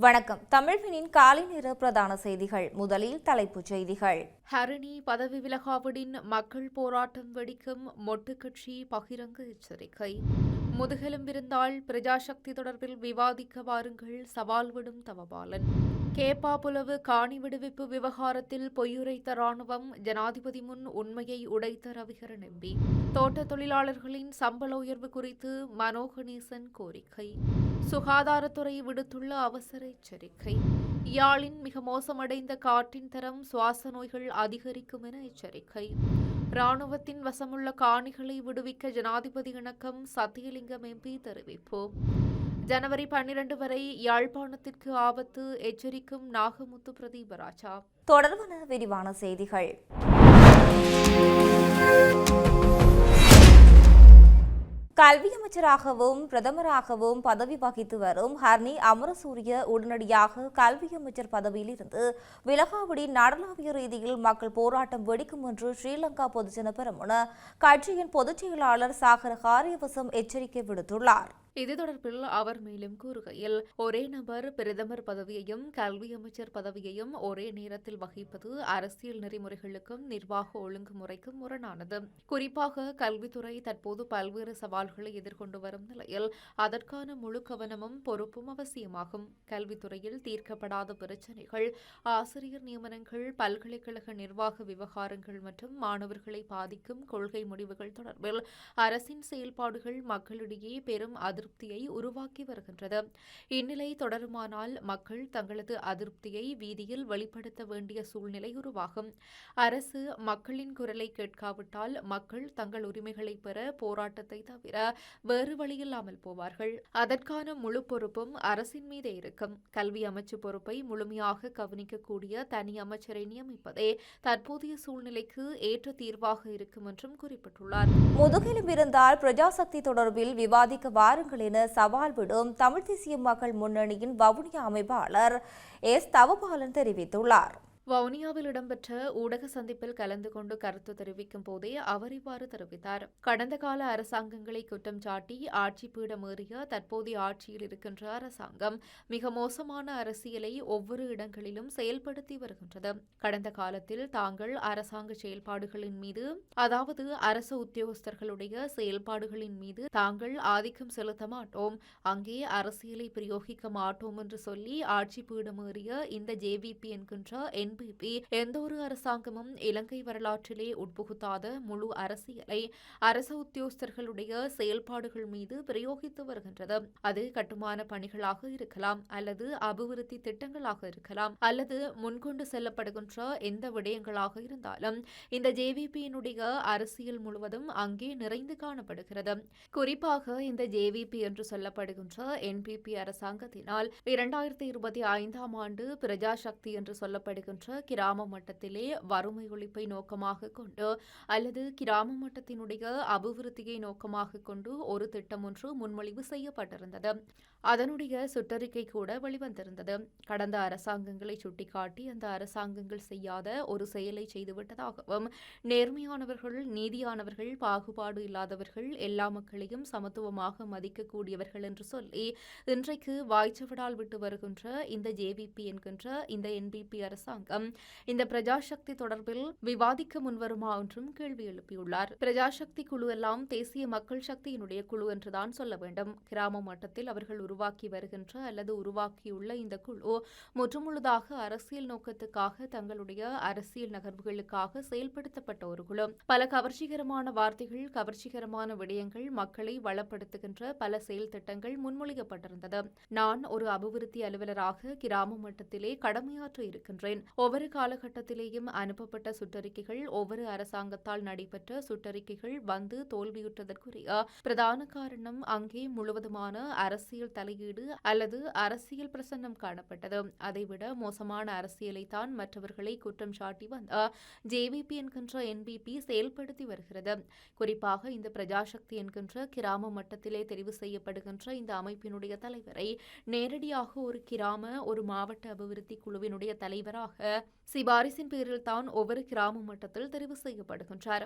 வணக்கம். தமிழ்வினின் காலை நேர பிரதான செய்திகள். முதலில் தலைப்புச் செய்திகள். ஹரிணி பதவி விலகாவிடின் மக்கள் போராட்டம் வெடிக்கும் மொட்டு கட்சி பகிரங்க எச்சரிக்கை. முதுகெலும்பிருந்தால் பிரஜாசக்தி தொடர்பில் விவாதிக்க வாருங்கள். சவால் விடும் தவபாலன். கேப்பாபுலவு காணி விடுவிப்பு விவகாரத்தில் பொய்யுரைத்த ராணுவம் ஜனாதிபதி முன் உண்மையை உடைத்த ரவிகரன் எம்பி தோட்ட தொழிலாளர்களின் சம்பள உயர்வு குறித்து மனோகணேசன் கோரிக்கை. சுகாதாரத்துறை விடுத்துள்ள அவசர எச்சரிக்கை. யாழின் மிக மோசமடைந்த காற்றின் தரம் சுவாச நோய்கள் அதிகரிக்கும் என எச்சரிக்கை. ராணுவத்தின் வசமுள்ள காணிகளை விடுவிக்க ஜனாதிபதி இணக்கம் சத்தியலிங்கம் எம்பி தெரிவிப்பு. ஜனவரி பன்னிரண்டு வரை யாழ்ப்பாணத்திற்கு ஆபத்து எச்சரிக்கும் நாகமுத்து பிரதீபராஜா. தொடர்பான விரிவான செய்திகள். கல்வி அமைச்சராகவும் பிரதமராகவும் பதவி வகித்து வரும் ஹர்னி அமரசூரிய உடனடியாக கல்வி அமைச்சர் பதவியில் இருந்து விலகாவிடி நாடளாவிய ரீதியில் மக்கள் போராட்டம் வெடிக்கும் என்று ஸ்ரீலங்கா பொதுஜன பெரமுன கட்சியின் பொதுச் செயலாளர் சாகர காரியவசம் எச்சரிக்கை விடுத்துள்ளார். இது தொடர்பில் அவர் மேலும் கூறுகையில் ஒரே நபர் பிரதமர் பதவியையும் கல்வி அமைச்சர் பதவியையும் ஒரே நேரத்தில் வகிப்பது அரசியல் நெறிமுறைகளுக்கும் நிர்வாக ஒழுங்குமுறைக்கும் முரணானது. குறிப்பாக கல்வித்துறை தற்போது பல்வேறு சவால்களை எதிர்கொண்டு வரும் நிலையில் அதற்கான முழு கவனமும் பொறுப்பும் அவசியமாகும். கல்வித்துறையில் தீர்க்கப்படாத பிரச்சினைகள் ஆசிரியர் நியமனங்கள் பல்கலைக்கழக நிர்வாக விவகாரங்கள் மற்றும் மாணவர்களை பாதிக்கும் கொள்கை முடிவுகள் தொடர்பில் அரசின் செயல்பாடுகள் மக்களிடையே பெரும் அதிருப்தியை உருவாக்கி வருகின்றது. இந்நிலை தொடருமானால் மக்கள் தங்களது அதிருப்தியை வீதியில் வெளிப்படுத்த வேண்டிய சூழ்நிலை உருவாகும். அரசு மக்களின் குரலை கேட்காவிட்டால் மக்கள் தங்கள் உரிமைகளை பெற போராட்டத்தை தவிர வேறு வழியில்லாமல் போவார்கள். அதற்கான முழு பொறுப்பும் அரசின் மீதே இருக்கும். கல்வி அமைச்சு பொறுப்பை முழுமையாக கவனிக்கக்கூடிய தனி அமைச்சரை நியமிப்பதே தற்போதைய சூழ்நிலைக்கு ஏற்ற தீர்வாக இருக்கும் என்றும் குறிப்பிட்டுள்ளார். முதுகெலும் இருந்தால் பிரஜாசக்தி தொடர்பில் விவாதிக்க வாருங்கள். என சவால் விடும் தமிழ் தேசிய மக்கள் முன்னணியின் வவுனியா அமைப்பாளர் எஸ் தவபாலன் தெரிவித்துள்ளார். வவுனியாவில் இடம்பெற்ற ஊடக சந்திப்பில் கலந்து கொண்டு கருத்து தெரிவிக்கும் போதே அவர் இவ்வாறு தெரிவித்தார். கடந்த கால அரசாங்கங்களை குற்றம் சாட்டி ஆட்சி பீடமேறிய தற்போதைய ஆட்சியில் இருக்கின்ற அரசாங்கம் மிக மோசமான அரசியலை ஒவ்வொரு இடங்களிலும் செயல்படுத்தி வருகின்றது. கடந்த காலத்தில் தாங்கள் அரசாங்க செயல்பாடுகளின் மீது அதாவது அரசு உத்தியோகஸ்தர்களுடைய செயல்பாடுகளின் மீது தாங்கள் ஆதிக்கம் செலுத்த மாட்டோம். அங்கே அரசியலை பிரயோகிக்க மாட்டோம் என்று சொல்லி ஆட்சி பீடமேறிய இந்த ஜேவிபி என்கின்ற என் எம்பிபி எந்த ஒரு அரசாங்கமும் இலங்கை வரலாற்றிலே உட்புகுத்தாத முழு அரசியலை அரசு உத்தியோகஸ்தர்களுடைய செயல்பாடுகள் மீது பிரயோகித்து வருகின்றது. அது கட்டுமான பணிகளாக இருக்கலாம் அல்லது அபிவிருத்தி திட்டங்களாக இருக்கலாம் அல்லது முன்கொண்டு செல்லப்படுகின்ற எந்த விடயங்களாக இருந்தாலும் இந்த ஜேவிபியினுடைய அரசியல் முழுவதும் அங்கே நிறைந்து காணப்படுகிறது. குறிப்பாக இந்த ஜேவிபி என்று சொல்லப்படுகின்ற என்பிபி அரசாங்கத்தினால் இரண்டாயிரத்தி இருபத்தி ஐந்தாம் ஆண்டு பிரஜாசக்தி என்று சொல்லப்படுகின்ற கிராம மட்டத்திலே வறுமை ஒழிப்பை நோக்கமாக கொண்டு அல்லது கிராம மட்டத்தினுடைய அபிவிருத்தியை நோக்கமாக கொண்டு ஒரு திட்டம் ஒன்று முன்மொழிவு செய்யப்பட்டிருந்தது. அதனுடைய சுற்றறிக்கை கூட வெளிவந்திருந்தது. கடந்த அரசாங்கங்களை சுட்டிக்காட்டி அந்த அரசாங்கங்கள் செய்யாத ஒரு செயலை செய்துவிட்டதாகவும் நேர்மையானவர்கள் நீதியானவர்கள் பாகுபாடு இல்லாதவர்கள் எல்லா மக்களையும் சமத்துவமாக மதிக்கக்கூடியவர்கள் என்று சொல்லி இன்றைக்கு வாய்ச்சவடால் விட்டு வருகின்ற இந்த ஜேவிபி என்கின்ற இந்த என்பிபி அரசாங்கம் இந்த பிரஜாசக்தி தொடர்பில் விவாதிக்க முன்வருமா என்றும் கேள்வி எழுப்பியுள்ளார். பிரஜாசக்தி குழு எல்லாம் தேசிய மக்கள் சக்தியினுடைய குழு என்றுதான் சொல்ல வேண்டும். கிராம மட்டத்தில் அவர்கள் உருவாக்கி வருகின்ற அல்லது உருவாக்கியுள்ள இந்த குழு முற்றுமுழுதாக அரசியல் நோக்கத்துக்காக தங்களுடைய அரசியல் நகர்வுகளுக்காக செயல்படுத்தப்பட்ட ஒரு குழு. பல கவர்ச்சிகரமான வார்த்தைகள் கவர்ச்சிகரமான விடயங்கள் மக்களை வளப்படுத்துகின்ற பல செயல் திட்டங்கள் முன்மொழியப்பட்டிருந்தது. நான் ஒரு அபிவிருத்தி அலுவலராக கிராம மட்டத்திலே கடமையாற்ற இருக்கின்றேன். ஒவ்வொரு காலகட்டத்திலேயும் அனுப்பப்பட்ட சுற்றறிக்கைகள் ஒவ்வொரு அரசாங்கத்தால் நடைபெற்ற சுற்றறிக்கைகள் வந்து தோல்வியுற்றதற்குரிய பிரதான காரணம் அங்கே முழுவதுமான அரசியல் தலையீடு அல்லது அரசியல் பிரசன்னம் காணப்பட்டது. அதைவிட மோசமான அரசியலை தான் மற்றவர்களை குற்றம் சாட்டி வந்த ஜேவிபி என்கின்ற என்பிபி செயல்படுத்தி வருகிறது. குறிப்பாக இந்த பிரஜாசக்தி என்கின்ற கிராம மட்டத்திலே தெரிவு செய்யப்படுகின்ற இந்த அமைப்பினுடைய தலைவரை நேரடியாக ஒரு கிராம ஒரு மாவட்ட அபிவிருத்தி குழுவினுடைய தலைவராக சிபாரிசின் பேரில் தான் ஒவ்வொரு கிராம மட்டத்தில் தெரிவு செய்யப்படுகின்றார்.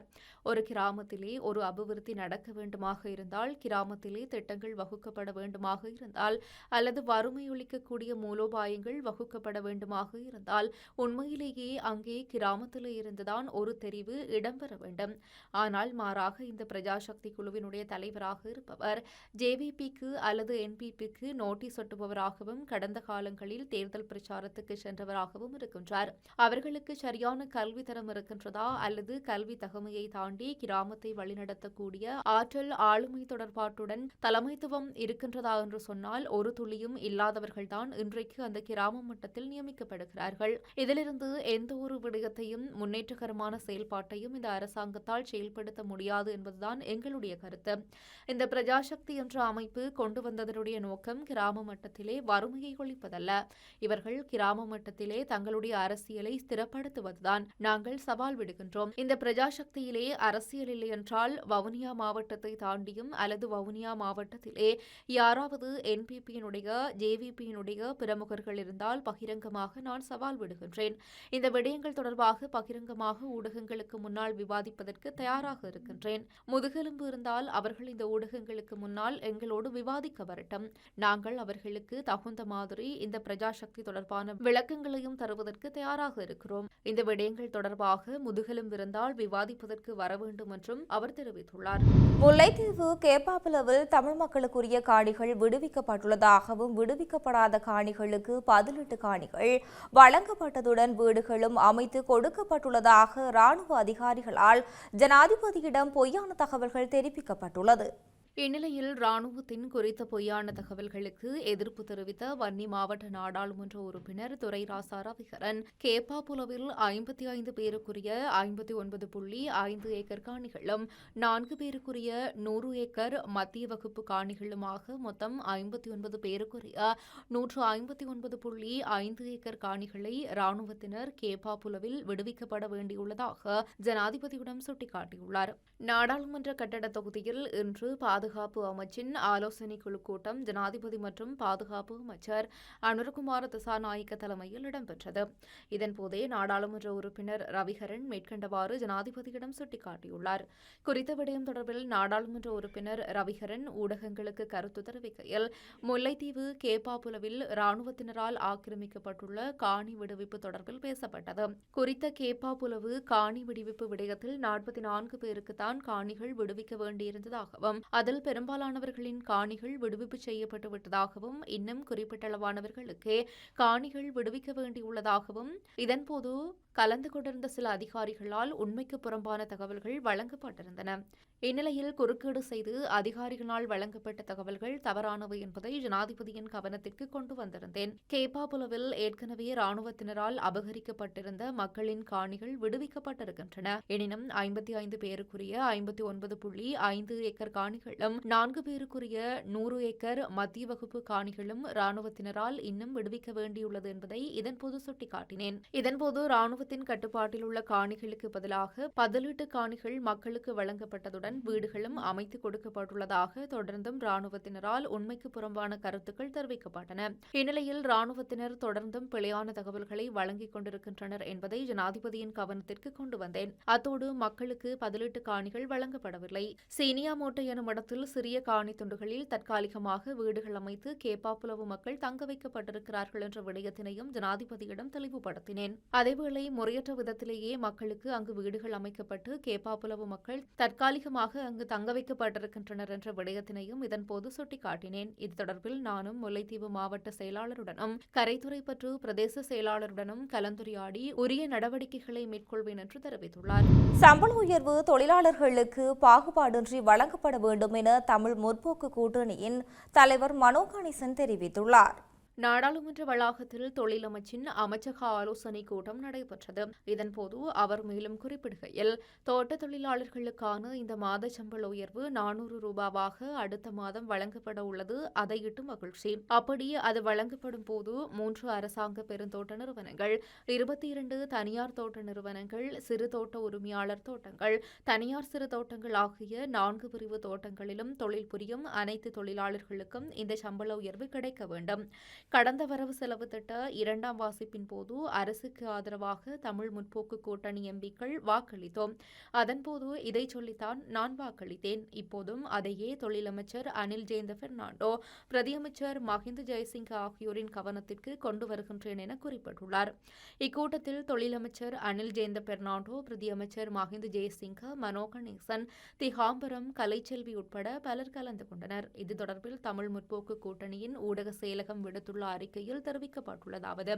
ஒரு கிராமத்திலே ஒரு அபிவிருத்தி நடக்க வேண்டுமாக இருந்தால் கிராமத்திலே திட்டங்கள் வகுக்கப்பட வேண்டுமாக இருந்தால் அல்லது வறுமை ஒழிக்கக்கூடிய மூலோபாயங்கள் வகுக்கப்பட வேண்டுமாக இருந்தால் உண்மையிலேயே அங்கே கிராமத்திலே இருந்துதான் ஒரு தெரிவு இடம்பெற வேண்டும். ஆனால் மாறாக இந்த பிரஜாசக்தி குழுவினுடைய தலைவராக இருப்பவர் ஜேவிபிக்கு அல்லது என்பிபிக்கு நோட்டீஸ் ஒட்டுபவராகவும் கடந்த காலங்களில் தேர்தல் பிரச்சாரத்துக்கு சென்றவராகவும் இருக்கின்றார். அவர்களுக்கு சரியான கல்வி தரம் இருக்கின்றதா அல்லது கல்வி தகமையை தாண்டி கிராமத்தை வழிநடத்தக்கூடிய ஆற்றல் ஆளுமை தொடர்பாட்டுடன் தலைமைத்துவம் இருக்கின்றதா என்று சொன்னால் ஒரு துளியும் இல்லாதவர்கள்தான் இன்றைக்கு அந்த கிராம மட்டத்தில் நியமிக்கப்படுகிறார்கள். இதிலிருந்து எந்த ஒரு விடயத்தையும் முன்னேற்றகரமான செயல்பாட்டையும் இந்த அரசாங்கத்தால் செயல்படுத்த முடியாது என்பதுதான் எங்களுடைய கருத்து. இந்த பிரஜாசக்தி என்ற அமைப்பு கொண்டு வந்ததனுடைய நோக்கம் கிராம மட்டத்திலே வறுமையை ஒழிப்பதல்ல. இவர்கள் கிராம மட்டத்திலே தங்களுடைய அரசியலை ஸ்திரப்படுத்துவதுதான் நாங்கள் சவால் விடுகின்றோம். இந்த பிரஜாசக்தியிலே அரசியல் இல்லை என்றால் வவுனியா மாவட்டத்தை தாண்டியும் அல்லது வவுனியா மாவட்டத்திலே யாராவது என்பிபியினுடைய ஜேவிபியினுடைய பிரமுகர்கள் இருந்தால் பகிரங்கமாக நான் சவால் விடுகின்றேன். இந்த விடயங்கள் தொடர்பாக பகிரங்கமாக ஊடகங்களுக்கு முன்னால் விவாதிப்பதற்கு தயாராக இருக்கின்றேன். முதுகெலும்பு இருந்தால் அவர்கள் இந்த ஊடகங்களுக்கு முன்னால் எங்களோடு விவாதிக்க வரட்டும். நாங்கள் அவர்களுக்கு தகுந்த மாதிரி இந்த பிரஜாசக்தி தொடர்பான விளக்கங்களையும் தருவதற்கு தயாராக இருக்கிறோம். இந்த விடயங்கள் தொடர்பாக முதுகெலும்பு இருந்தால் விவாதிப்பதற்கு வர வேண்டும் என்றும் அவர் தெரிவித்துள்ளார். முல்லைத்தீவு கேப்பாப்புலவில் தமிழ் மக்களுக்குரிய காணிகள் விடுவிக்கப்பட்டுள்ளதாகவும் விடுவிக்கப்படாத காணிகளுக்கு பதினெட்டு காணிகள் வழங்கப்பட்டதுடன் வீடுகளும் அமைத்து கொடுக்கப்பட்டுள்ளதாக ராணுவ அதிகாரிகளால் ஜனாதிபதியிடம் பொய்யான தகவல்கள் தெரிவிக்கப்பட்டுள்ளது. இந்நிலையில் ராணுவத்தின் குறித்த பொய்யான தகவல்களுக்கு எதிர்ப்பு தெரிவித்த வன்னி மாவட்ட நாடாளுமன்ற உறுப்பினர் துரைராசா ரவிகரன் கேப்பாபுலவில் ஐம்பத்தி ஐந்து பேருக்குரிய ஐம்பத்தி ஒன்பது புள்ளி ஐந்து ஏக்கர் காணிகளும் நான்கு பேருக்குரிய நூறு ஏக்கர் மத்திய வகுப்பு காணிகளுமாக மொத்தம் ஐம்பத்தி ஒன்பது பேருக்குரிய நூற்று ஐம்பத்தி ஒன்பது புள்ளி ஐந்து ஏக்கர் காணிகளை ராணுவத்தினர் கேப்பாபுலவில் விடுவிக்கப்பட வேண்டியுள்ளதாக ஜனாதிபதியிடம் சுட்டிக்காட்டியுள்ளார். நாடாளுமன்ற கட்டட தொகுதியில் இன்று பாதுகாப்பு அமைச்சின் ஆலோசனை குழு கூட்டம் ஜனாதிபதி மற்றும் பாதுகாப்பு அமைச்சர் அனுர்குமார் திசாநாயக்க தலைமையில் இடம்பெற்றது. இதன்போதே நாடாளுமன்ற உறுப்பினர் ரவிகரன் மேற்கண்டவாறு ஜனாதிபதியிடம் சுட்டிக்காட்டியுள்ளார். குறித்த விடயம் தொடர்பில் நாடாளுமன்ற உறுப்பினர் ரவிகரன் ஊடகங்களுக்கு கருத்து தெரிவிக்கையில் முல்லைத்தீவு கேப்பாப்புலவில் ராணுவத்தினரால் ஆக்கிரமிக்கப்பட்டுள்ள காணி விடுவிப்பு தொடர்பில் பேசப்பட்டது. குறித்த கேப்பாப்புலவு காணி விடுவிப்பு விடயத்தில் நாற்பத்தி நான்கு பேருக்குத்தான் காணிகள் விடுவிக்க வேண்டியிருந்ததாகவும் அதில் பெரும்பாலானவர்களின் காணிகள் விடுவிப்பு செய்யப்பட்டு விட்டதாகவும் இன்னும் குறிப்பிட்டளவானவர்களுக்கே காணிகள் விடுவிக்க வேண்டியுள்ளதாகவும் இதன்போது கலந்து கொண்டிருந்த சில அதிகாரிகளால் உண்மைக்கு புறம்பான தகவல்கள் வழங்கப்பட்டிருந்தன. இந்நிலையில் குறுக்கீடு செய்து அதிகாரிகளால் வழங்கப்பட்ட தகவல்கள் தவறானவை என்பதை ஜனாதிபதியின் கவனத்திற்கு கொண்டு வந்திருந்தேன். கேப்பாபுலவில் ஏற்கனவே ராணுவத்தினரால் அபகரிக்கப்பட்டிருந்த மக்களின் காணிகள் விடுவிக்கப்பட்டிருக்கின்றன. எனினும் ஐம்பத்தி ஐந்து பேருக்குரிய ஐம்பத்தி ஒன்பது புள்ளி ஐந்து ஏக்கர் காணிகளும் நான்கு பேருக்குரிய நூறு ஏக்கர் மத்திய வகுப்பு காணிகளும் ராணுவத்தினரால் இன்னும் விடுவிக்க வேண்டியுள்ளது என்பதை இதன்போது சுட்டிக்காட்டினேன். இதன்போது ராணுவ இராணுவத்தின் கட்டுப்பாட்டில் உள்ள காணிகளுக்கு பதிலாக பதிலீட்டு காணிகள் மக்களுக்கு வழங்கப்பட்டதுடன் வீடுகளும் அமைத்து கொடுக்கப்பட்டுள்ளதாக தொடர்ந்தும் ராணுவத்தினரால் உண்மைக்கு புறம்பான கருத்துக்கள் தெரிவிக்கப்பட்டன. இந்நிலையில் ராணுவத்தினர் தொடர்ந்தும் பிழையான தகவல்களை வழங்கிக் கொண்டிருக்கின்றனர் என்பதை ஜனாதிபதியின் கவனத்திற்கு கொண்டு வந்தேன். அத்தோடு மக்களுக்கு பதிலீட்டு காணிகள் வழங்கப்படவில்லை. சீனியா மோட்டை எனும் இடத்தில் சிறிய காணி துண்டுகளில் தற்காலிகமாக வீடுகள் அமைத்து கேப்பாப்புலவு மக்கள் தங்க வைக்கப்பட்டிருக்கிறார்கள் என்ற விடயத்தினையும் ஜனாதிபதியிடம் தெளிவுபடுத்தினேன். அதேவேளை முறையற்ற விதத்திலேயே மக்களுக்கு அங்கு வீடுகள் அமைக்கப்பட்டு கேப்பாப்புலவு மக்கள் தற்காலிகமாக அங்கு தங்க வைக்கப்பட்டிருக்கின்றனர் என்ற விடயத்தினையும் இதன்போது சுட்டிக்காட்டினேன். இது தொடர்பில் நானும் முல்லைத்தீவு மாவட்ட செயலாளருடனும் கரைத்துறைப்பற்று பிரதேச செயலாளருடனும் கலந்துரையாடி உரிய நடவடிக்கைகளை மேற்கொள்வேன் என்று தெரிவித்துள்ளார். சம்பள உயர்வு தொழிலாளர்களுக்கு பாகுபாடின்றி வழங்கப்பட வேண்டும் என தமிழ் முற்போக்கு கூட்டணியின் தலைவர் மனோ கணேசன் தெரிவித்துள்ளார். நாடாளுமன்ற வளாகத்தில் தொழிலமைச்சின் அமைச்சக ஆலோசனை கூட்டம் நடைபெற்றது. இதன்போது அவர் மேலும் குறிப்பிடுகையில் தோட்ட தொழிலாளர்களுக்கான இந்த மாத சம்பள உயர்வு நானூறு ரூபாவாக அடுத்த மாதம் வழங்கப்பட உள்ளது. அதையிட்டு மகிழ்ச்சி. அப்படி அது வழங்கப்படும் போது மூன்று அரசாங்க பெருந்தோட்ட நிறுவனங்கள் இருபத்தி இரண்டு தனியார் தோட்ட நிறுவனங்கள் சிறு தோட்ட உரிமையாளர் தோட்டங்கள் தனியார் சிறு தோட்டங்கள் ஆகிய நான்கு பிரிவு தோட்டங்களிலும் தொழில் புரியும் அனைத்து தொழிலாளர்களுக்கும் இந்த சம்பள உயர்வு கிடைக்க வேண்டும். கடந்த வரவு செலவு திட்ட இரண்டாம் வாசிப்பின் போது அரசுக்கு ஆதரவாக தமிழ் முற்போக்கு கூட்டணி எம்பிக்கள் வாக்களித்தோம். அதன்போது இதை சொல்லித்தான் நான் வாக்களித்தேன். இப்போதும் அதையே தொழிலமைச்சர் அனில் ஜெயந்த பெர்னாண்டோ பிரதியமைச்சர் மஹிந்த ஜெயசிங்க ஆகியோரின் கவனத்திற்கு கொண்டு வருகின்றேன் என குறிப்பிட்டுள்ளார். இக்கூட்டத்தில் தொழிலமைச்சர் அனில் ஜெயந்த பெர்னாண்டோ பிரதியமைச்சர் மஹிந்த ஜெயசிங்க மனோ கணேசன் திகாம்பரம் கலைச்செல்வி உட்பட பலர் கலந்து கொண்டனர். இது தொடர்பில் தமிழ் முற்போக்கு கூட்டணியின் ஊடக செயலகம் விடுத்துள்ள விடுத்துள்ள அறிக்கையில் தெரிவிக்கப்பட்டுள்ளதாவது.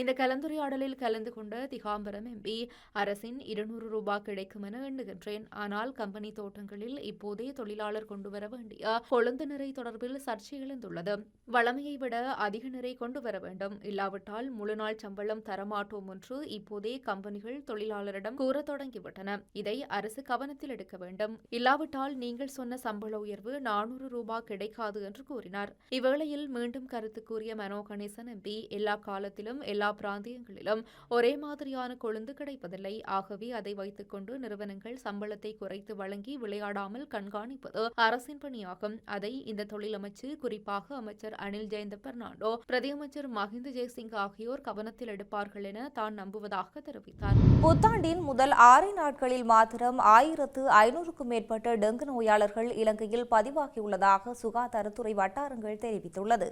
இந்த கலந்துரையாடலில் கலந்து கொண்ட திகாம்பரம் எம்பி அரசின் இருநூறு ரூபாய் கிடைக்கும் என எண்ணுகின்றேன். ஆனால் கம்பெனி தோட்டங்களில் இப்போதே தொழிலாளர் கொண்டுவர வேண்டிய கொழுந்து நிறை தொடர்பில் சர்ச்சை எழுந்துள்ளது. வளமையை விட அதிக நிறை கொண்டு வர வேண்டும். இல்லாவிட்டால் முழுநாள் சம்பளம் தரமாட்டோம் என்று இப்போதே கம்பெனிகள் தொழிலாளரிடம் கூற தொடங்கிவிட்டன. இதை அரசு கவனத்தில் எடுக்க வேண்டும். இல்லாவிட்டால் நீங்கள் சொன்ன சம்பள உயர்வு நானூறு ரூபாய் கிடைக்காது என்று கூறினார். இவ்வேளையில் மீண்டும் கருத்து கூறிய மனோ கணேசன் எம்பி எல்லா காலத்திலும் எல்லா பிராந்தியங்களிலும் ஒரே மாதிரியான கொழுந்து கிடைப்பதில்லை. ஆகவே அதை வைத்துக்கொண்டு நிறுவனங்கள் சம்பளத்தை குறைத்து வழங்கி விளையாடாமல் கண்காணிப்பது அரசின் பணியாகும். அதை இந்த தொழிலமைச்சு குறிப்பாக அமைச்சர் அனில் ஜெயந்த பெர்னாண்டோ பிரதியமைச்சர் மஹிந்த ஜெய்சிங் ஆகியோர் கவனத்தில் எடுப்பார்கள் என தான் நம்புவதாக தெரிவித்தார். புத்தாண்டின் முதல் ஆறு நாட்களில் மாத்திரம் ஆயிரத்து ஐநூறுக்கும் மேற்பட்ட டெங்கு நோயாளர்கள் இலங்கையில் பதிவாகியுள்ளதாக சுகாதாரத்துறை வட்டாரங்கள் தெரிவித்துள்ளது.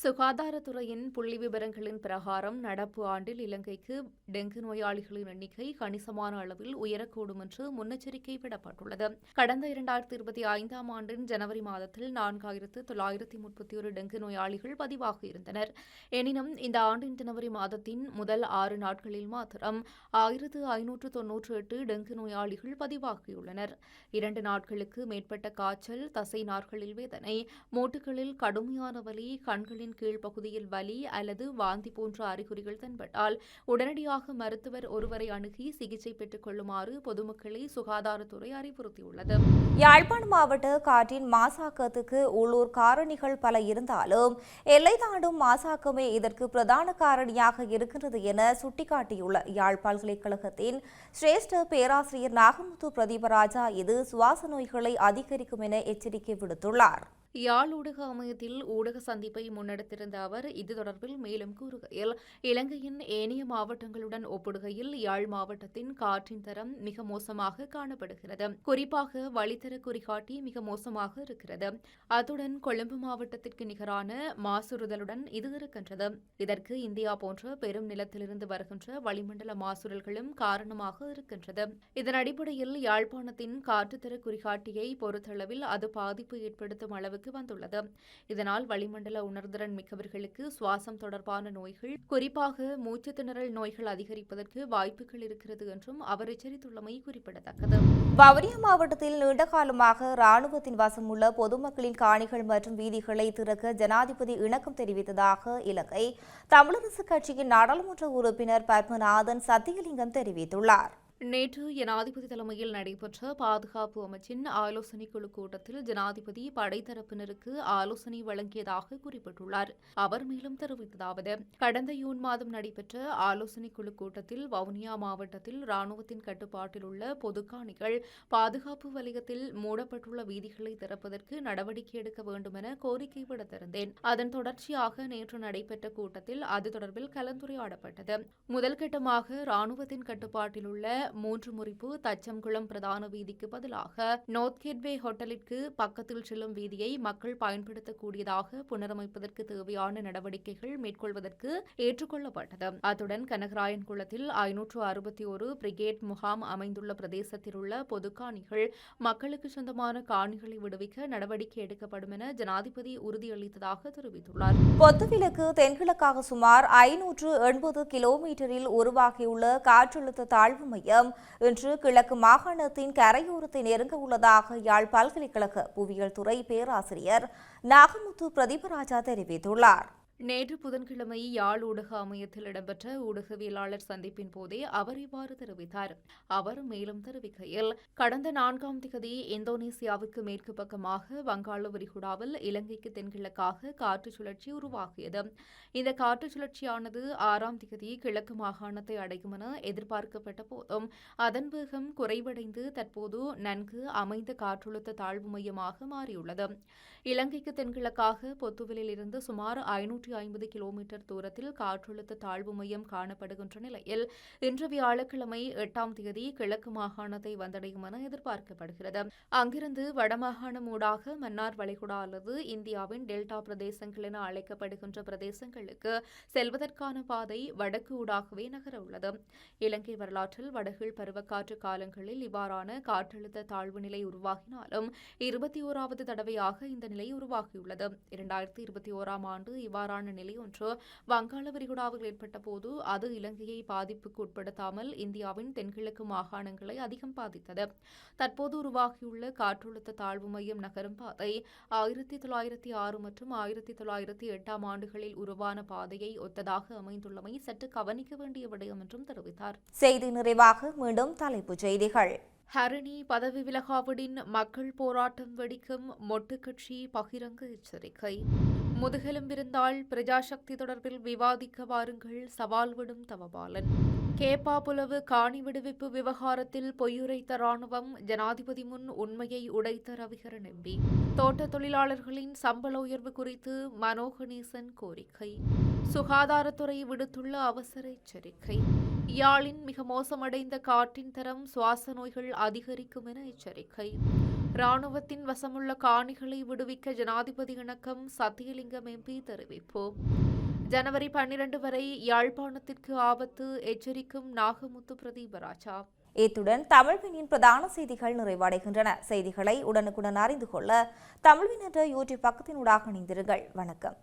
சுகாதாரத்துறையின் புள்ளி விவரங்களின் பிரகாரம் நடப்பு ஆண்டில் இலங்கைக்கு டெங்கு நோயாளிகளின் எண்ணிக்கை கணிசமான அளவில் உயரக்கூடும் என்று முன்னெச்சரிக்கை விடப்பட்டுள்ளது. கடந்த இரண்டாயிரத்தி இருபத்தி ஐந்தாம் ஆண்டின் ஜனவரி மாதத்தில் நான்காயிரத்து தொள்ளாயிரத்தி முப்பத்தி ஒரு டெங்கு நோயாளிகள் பதிவாகியிருந்தனர் எனினும் இந்த ஆண்டின் ஜனவரி மாதத்தின் முதல் ஆறு நாட்களில் மாத்திரம் ஆயிரத்து ஐநூற்று தொன்னூற்று எட்டு டெங்கு நோயாளிகள் பதிவாகியுள்ளனர். இரண்டு நாட்களுக்கு மேற்பட்ட காய்ச்சல் தசை நாட்களில் வேதனை மூட்டுகளில் கடுமையான வலி கண்களின் கீழ்ப்பகுதியில் வலி அல்லது வாந்தி போன்ற அறிகுறிகள் தென்பட்டால் உடனடியாக மருத்துவர் ஒருவரை அணுகி சிகிச்சை பெற்றுக் கொள்ளுமாறு பொதுமக்களை சுகாதாரத்துறை அறிவுறுத்தியுள்ளது. யாழ்ப்பாணம் மாவட்ட காற்றின் மாசாக்கத்துக்கு உள்ளூர் காரணிகள் பல இருந்தாலும் எல்லை தாண்டும் மாசாக்கமே இதற்கு பிரதான காரணியாக இருக்கின்றது என சுட்டிக்காட்டியுள்ள யாழ் பல்கலைக்கழகத்தின் சிரேஷ்ட பேராசிரியர் நாகமுத்து பிரதீபராஜா இது சுவாச நோய்களை அதிகரிக்கும் என எச்சரிக்கை விடுத்துள்ளார். யாழ் ஊடக அமையத்தில் ஊடக சந்திப்பை முன்னெடுத்திருந்த அவர் இது தொடர்பில் மேலும் கூறுகையில் இலங்கையின் ஏனைய மாவட்டங்களுடன் ஒப்பிடுகையில் யாழ் மாவட்டத்தின் காற்றின் தரம் மிக மோசமாக காணப்படுகிறது. குறிப்பாக வழித்தர குறிகாட்டி மிக மோசமாக இருக்கிறது. அத்துடன் கொழும்பு மாவட்டத்திற்கு நிகரான மாசுறுதலுடன் இது இருக்கின்றது. இதற்கு இந்தியா போன்ற பெரும் நிலத்திலிருந்து வருகின்ற வளிமண்டல மாசுறல்களும் காரணமாக இருக்கின்றது. இதன் அடிப்படையில் யாழ்ப்பாணத்தின் காற்றுத்தர குறிகாட்டியை பொறுத்தளவில் அது பாதிப்பு ஏற்படுத்தும் அளவுக்கு வந்துள்ளது. இதனால் வளிமண்டல உணர்திறன் மிக்கவர்களுக்கு சுவாசம் தொடர்பான நோய்கள் குறிப்பாக மூச்சு திணறல் நோய்கள் அதிகரிப்பதற்கு வாய்ப்புகள் இருக்கிறது என்றும் அவர் எச்சரித்துள்ளமை குறிப்பிடத்தக்கது. வவுனியா மாவட்டத்தில் நீண்ட காலமாக ராணுவத்தின் வசம் உள்ள பொதுமக்களின் காணிகள் மற்றும் வீதிகளை திறக்க ஜனாதிபதி இணக்கம் தெரிவித்ததாக இலங்கை தமிழரசு கட்சியின் நாடாளுமன்ற உறுப்பினர் பத்மநாதன் சத்தியலிங்கம் தெரிவித்துள்ளார். நேற்று ஜனாதிபதி தலைமையில் நடைபெற்ற பாதுகாப்பு அமைச்சின் ஆலோசனைக் குழு கூட்டத்தில் ஜனாதிபதி படைத்தரப்பினருக்கு ஆலோசனை வழங்கியதாக குறிப்பிட்டுள்ளார். அவர் மேலும் தெரிவித்ததாவது கடந்த ஜூன் மாதம் நடைபெற்ற ஆலோசனைக் குழு கூட்டத்தில் வவுனியா மாவட்டத்தில் ராணுவத்தின் கட்டுப்பாட்டில் உள்ள பொதுக்காணிகள் பாதுகாப்பு வலயத்தில் மூடப்பட்டுள்ள வீதிகளை திறப்பதற்கு நடவடிக்கை எடுக்க வேண்டும் என கோரிக்கை விடுத்திருந்தேன். அதன் தொடர்ச்சியாக நேற்று நடைபெற்ற கூட்டத்தில் அது தொடர்பில் கலந்துரையாடப்பட்டது. முதல் கட்டமாக ராணுவத்தின் கட்டுப்பாட்டில் உள்ள மூன்று முறிப்பு தச்சம்குளம் பிரதான வீதிக்கு பதிலாக நோர்த் கேட்வே ஹோட்டலிற்கு பக்கத்தில் செல்லும் வீதியை மக்கள் பயன்படுத்தக்கூடியதாக புனரமைப்பதற்கு தேவையான நடவடிக்கைகள் மேற்கொள்வதற்கு ஏற்றுக்கொள்ளப்பட்டது. அத்துடன் கனகராயன் குளத்தில் ஐநூற்று அறுபத்தி ஒரு பிரிகேட் முகாம் அமைந்துள்ள பிரதேசத்தில் உள்ள பொதுக்காணிகள் மக்களுக்கு சொந்தமான காணிகளை விடுவிக்க நடவடிக்கை எடுக்கப்படும் என ஜனாதிபதி உறுதியளித்ததாக தெரிவித்துள்ளார். பொத்துவிலக்கு தென்கிழக்காக சுமார் ஐநூற்று எண்பது கிலோமீட்டரில் உருவாகியுள்ள காற்றழுத்த தாழ்வு மையம் இன்று கிழக்கு மாகாணத்தின் கரையோரத்தை நெருங்க உள்ளதாக யாழ் பல்கலைக்கழக புவியியல் துறை பேராசிரியர் நாகமுத்து பிரதீபராஜா தெரிவித்துள்ளார். நேற்று புதன்கிழமை யாழ் ஊடக அமையத்தில் இடம்பெற்ற ஊடகவியலாளர் சந்திப்பின் போதே அவர் இவ்வாறு தெரிவித்தார். அவர் மேலும் தெரிவிக்கையில் கடந்த நான்காம் திகதி இந்தோனேசியாவுக்கு மேற்கு பக்கமாக வங்காள விரிகுடாவில் இலங்கைக்கு தென்கிழக்காக காற்று சுழற்சி உருவாகியது. இந்த காற்று சுழற்சியானது ஆறாம் திகதி கிழக்கு மாகாணத்தை அடையும் என எதிர்பார்க்கப்பட்ட போதும் அதன் வேகம் குறைவடைந்து தற்போது நன்கு அமைந்த காற்றழுத்த தாழ்வு மையமாக மாறியுள்ளது. இலங்கைக்கு தென்கிழக்காக பொத்துவிலில் இருந்து சுமார் ஐநூற்று நூற்றி ஐம்பது கிலோமீட்டர் தூரத்தில் காற்றழுத்த தாழ்வு மையம் காணப்படுகின்ற நிலையில் இன்று வியாழக்கிழமை எட்டாம் தேதி கிழக்கு மாகாணத்தை வந்தடையும் என எதிர்பார்க்கப்படுகிறது. அங்கிருந்து வடமாகாணம் ஊடாக மன்னார் வளைகுடா அல்லது இந்தியாவின் டெல்டா பிரதேசங்கள் என அழைக்கப்படுகின்ற பிரதேசங்களுக்கு செல்வதற்கான பாதை வடக்கு ஊடாகவே நகர உள்ளது. இலங்கை வரலாற்றில் வடகில் பருவக்காற்று காலங்களில் இவ்வாறான காற்றழுத்த தாழ்வு நிலை உருவாகினாலும் இருபத்தி ஓராவது தடவையாக இந்த நிலை உருவாகியுள்ளது. இரண்டாயிரத்தி இருபத்தி ஓராம் ஆண்டு இவ்வாறான நிலை ஒன்று. வங்காள விரிகுடாவில் ஏற்பட்ட போது அது இலங்கையை பாதிப்புக்கு உட்படுத்தாமல் இந்தியாவின் தென்கிழக்கு மாகாணங்களை அதிகம் பாதித்தது. தற்போது உருவாகியுள்ள காற்றழுத்த தாழ்வு மையம் நகரும் பாதை ஆயிரத்தி தொள்ளாயிரத்தி ஆறு மற்றும் ஆயிரத்தி தொள்ளாயிரத்தி எட்டாம் ஆண்டுகளில் உருவான பாதையை ஒத்ததாக அமைந்துள்ளமை சற்று கவனிக்க வேண்டிய விடயம் என்றும் தெரிவித்தார். செய்தி நிறைவாக மீண்டும் தலைப்புச் செய்திகள். ஹரணி பதவி விலகாவிடின் மக்கள் போராட்டம் வெடிக்கும் மொட்டு கட்சி பகிரங்க எச்சரிக்கை. முதுகெலும்பிருந்தால் பிரஜாசக்தி தொடர்பில் விவாதிக்க வாருங்கள். சவால் விடும் தவபாலன். கேப்பாப்புலவு காணி விடுவிப்பு விவகாரத்தில் பொய்யுரைத்த ராணுவம் ஜனாதிபதி முன் உண்மையை உடைத்த ரவிகரன் எம்பி தோட்ட தொழிலாளர்களின் சம்பள உயர்வு குறித்து மனோ கணேசன் கோரிக்கை. சுகாதாரத்துறை விடுத்துள்ள அவசர எச்சரிக்கை. யாழின் மிக மோசமடைந்த காற்றின் தரம் சுவாச நோய்கள் அதிகரிக்கும் என எச்சரிக்கை. ராணுவத்தின் வசமுள்ள காணிகளை விடுவிக்க ஜனாதிபதி இணக்கம் சத்தியலிங்கம் எம்பி தெரிவிப்பு. ஜனவரி பன்னிரண்டு வரை யாழ்ப்பாணத்திற்கு ஆபத்து எச்சரிக்கும் நாகமுத்து பிரதீபராஜா. இத்துடன் தமிழ்வினின் பிரதான செய்திகள் நிறைவடைகின்றன. செய்திகளை உடனுக்குடன் அறிந்து கொள்ள தமிழ்வின் என்ற யூடியூப் பக்கத்தினூடாக இணைந்திருங்கள். வணக்கம்.